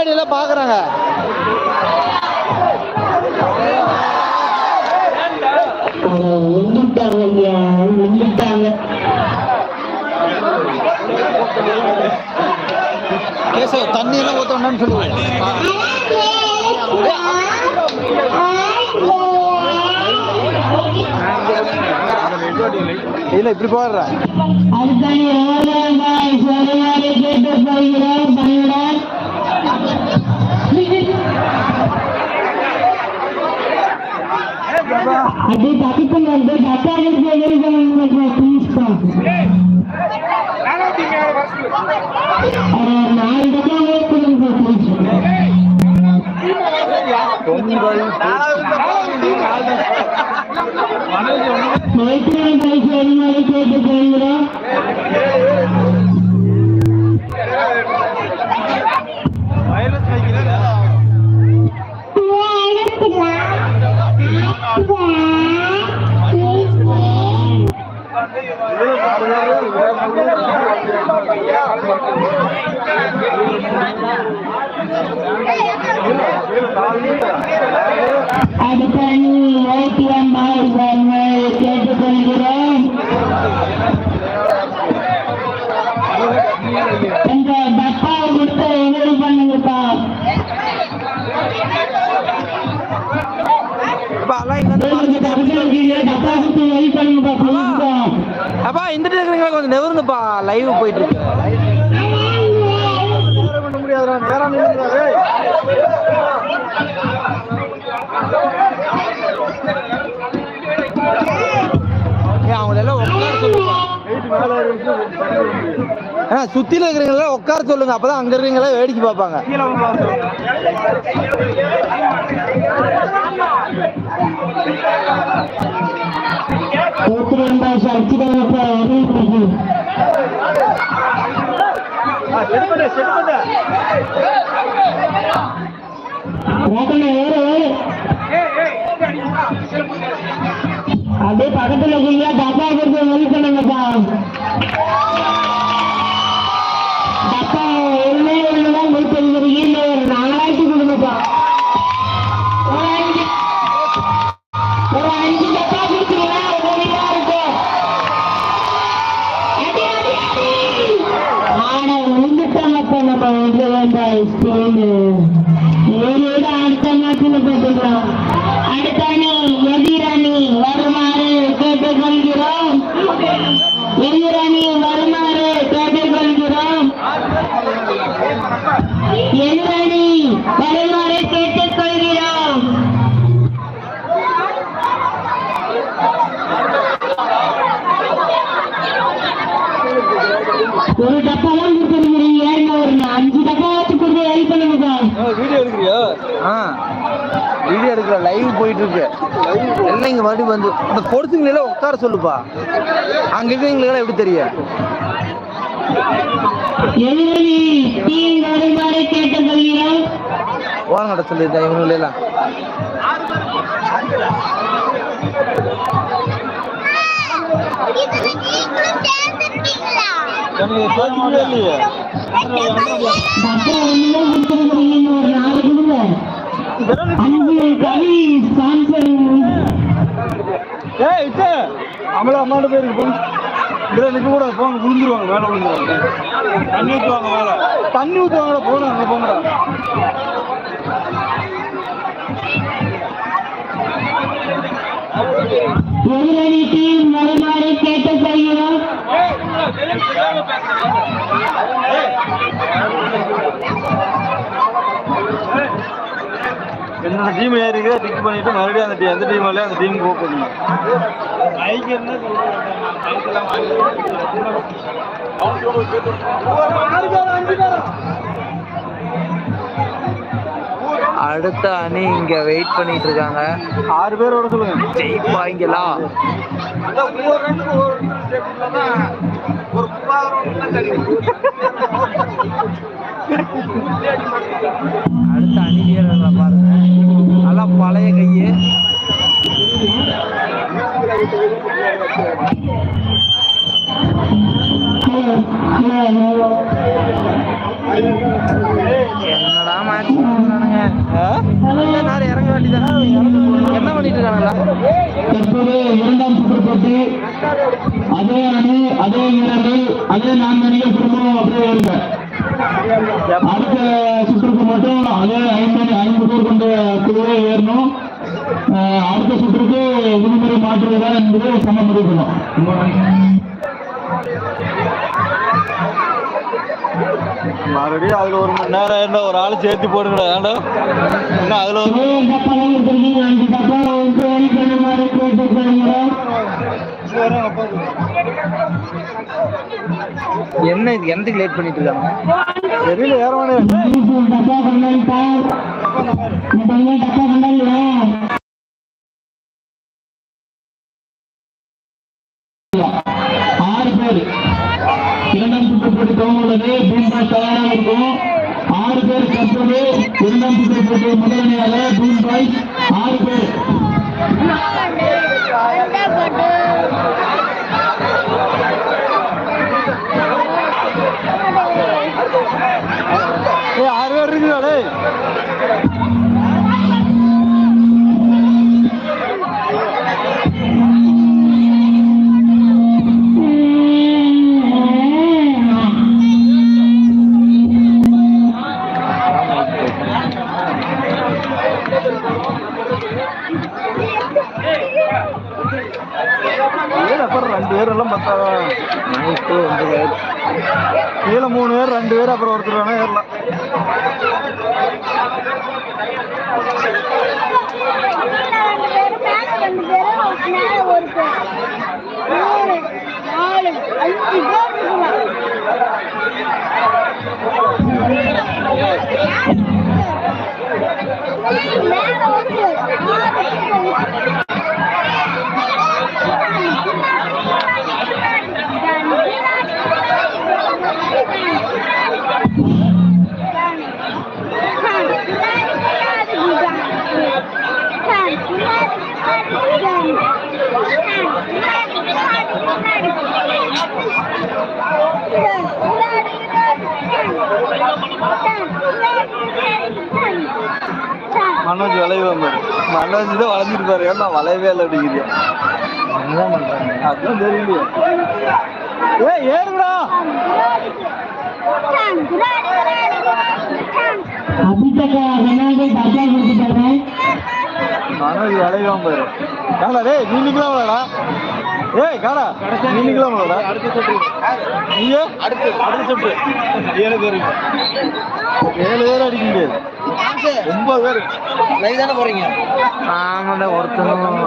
முன்னாடி எல்லாம் பாக்குறாங்க தண்ணி எல்லாம் ஊத்த வேண்டாம்னு சொல்லுவாங்க இல்ல இப்படி போடுறேன். அப்படியே தப்பிக்கும் வந்து பத்தாயிரத்தி எழுபது ப்ளீஸ்ப்பா நாலு டப்பா கேட்டுக்கொள்கிறோம் இந்த டப்பாவை கொடுத்து உதவி பண்ணுங்கப்பா அப்பா இந்த இருக்கிறீங்களா கொஞ்சம் நெவருங்கப்பா லைவ் போயிட்டு இருக்கு பண்ண முடியாதுடா நேரம் நின்னுடுறா, டேய். ஏய், அவங்கள எல்லாம் உட்கார சொல்லுங்க. ஆ சுத்தில இருக்கிறீங்களா உட்கார சொல்லுங்க. அப்பதான் அங்க இருக்கிறீங்களா வேடிக்கை பார்ப்பாங்க. ஏடிஎம் பாஸ் அறிவிப்பு அப்படியே பக்கத்துல இருக்கீங்க டப்பா கொடுத்து உதவி பண்ணுங்கப்பா டப்பா ஒண்ணே வந்து வேண்டாம் எதிரணி வருமாறு கேட்டுக்கொள்கிறோம் எதிரணி வருமாறு கேட்டுக்கொள்கிறோம் எதிரணி வருமாறு கேட்டுக்கொள்கிறோம் ஒரு டப்பாலாம் கொடுத்துருக்கிறீங்க. ஒரு அஞ்சு டப்பா வச்சு கொடுத்து ஹெல்ப் பண்ணுங்கப்பா வீடியோ எடுக்கிறியா? ஆ வீடியோ எடுக்கிற லைவ் போயிட்டு இருக்கு எல்லாம் இங்க மறுபடியும் வந்து இந்த பொடுத்துங்களே உட்கார சொல்லுப்பா. அங்க இருக்கிறவங்களுக்கு எப்படி தெரியும்? ஓரங்கட சொல்லியிருந்தேன் இவங்கள எல்லாம். நீங்களும் இல்லையே டப்பா ஒண்ணுதான் அம்மாட்ட பேருக்கு இதில் நிற்க கூட போங்க விழுந்துருவாங்க மேலே விழுந்துருவாங்க. தண்ணி ஊற்றுவாங்க மேலே தண்ணி ஊற்றுவாங்கடா போகணும் அங்கே போங்கடா. எதிரணி டீம் வருமாறு கேட்டுக்கொள்கிறோம் என்னோட டீம் ஏறிங்க டிக் பண்ணிட்டு மறுபடியும் அந்த டீம் எந்த டீம் இல்லையோ அந்த டீம் போக போதுங்க அடுத்த அணி இங்க வெயிட் பண்ணிட்டு இருக்காங்க ஆறு பேரோட சொல்லுங்க. ஜெயிப்பாங்களா அடுத்த அணி வீரர்களை பாருங்க. நல்லா பழைய கையே. என்னடா தற்போது இரண்டாம் சுற்று போட்டி. அதே அணி அதே வீரர்கள் அதே நான்கு அணிகள் குடும்பம் அப்படியே இருங்க அடுத்த சுற்றுக்கு மட்டும் அதே ஐந்து ஐந்து பேர் கொண்ட குழுவே ஏறணும். அஹ் அடுத்த சுற்றுக்கு விதிமுறை மாற்றுவதா என்பதை சம முடிவு மறுபடியும் அதுல ஒரு மணி நேரம் இருந்தா ஒரு ஆள் சேர்த்து போடுங்கடா. ஏன்டா இன்னும் அதுல என்ன இது? எந்தக்கு லேட் பண்ணிட்டு இருக்காங்க? தெரியல ஏறவானே சுற்று போட்டி துவங்க பீம்பா தயாராக இருக்கும். ஆறு பேர் கற்பது இரண்டாம் சுற்று போட்டி முதலமையாக பீம் ஆறு பேர். ஏன் அப்புறம் ரெண்டு பேர் எல்லாம் பத்தாதா இப்போ ஒன்பது கீழே மூணு பேர் ரெண்டு பேர் அப்புறம் ஒருத்தர் வேணா ஏறலாம். ரெண்டு மனோஜ் வளைவு மனோஜ் தான் வளைஞ்சிருப்பாரு ஏன்னா வளைவே இல்லை அப்படிங்கிறீங்க என்ன பண்றாங்க அதுதான் தெரியலையே. ஏ ஏறுடா மனோஜ் வளைவான் பாரு டேய் நீங்களும் நிக்கலாம்லடா ஏய் காடா நீங்களும் அடுத்த சுற்று நீயே? அடுத்து அடுத்த சுற்று ஏழு பேர் ஏழு பேர் அடிக்க முடியாது ஒன்பது பேர். லைவ் தானே போறீங்க? ஆமாடா ஒருத்தனும்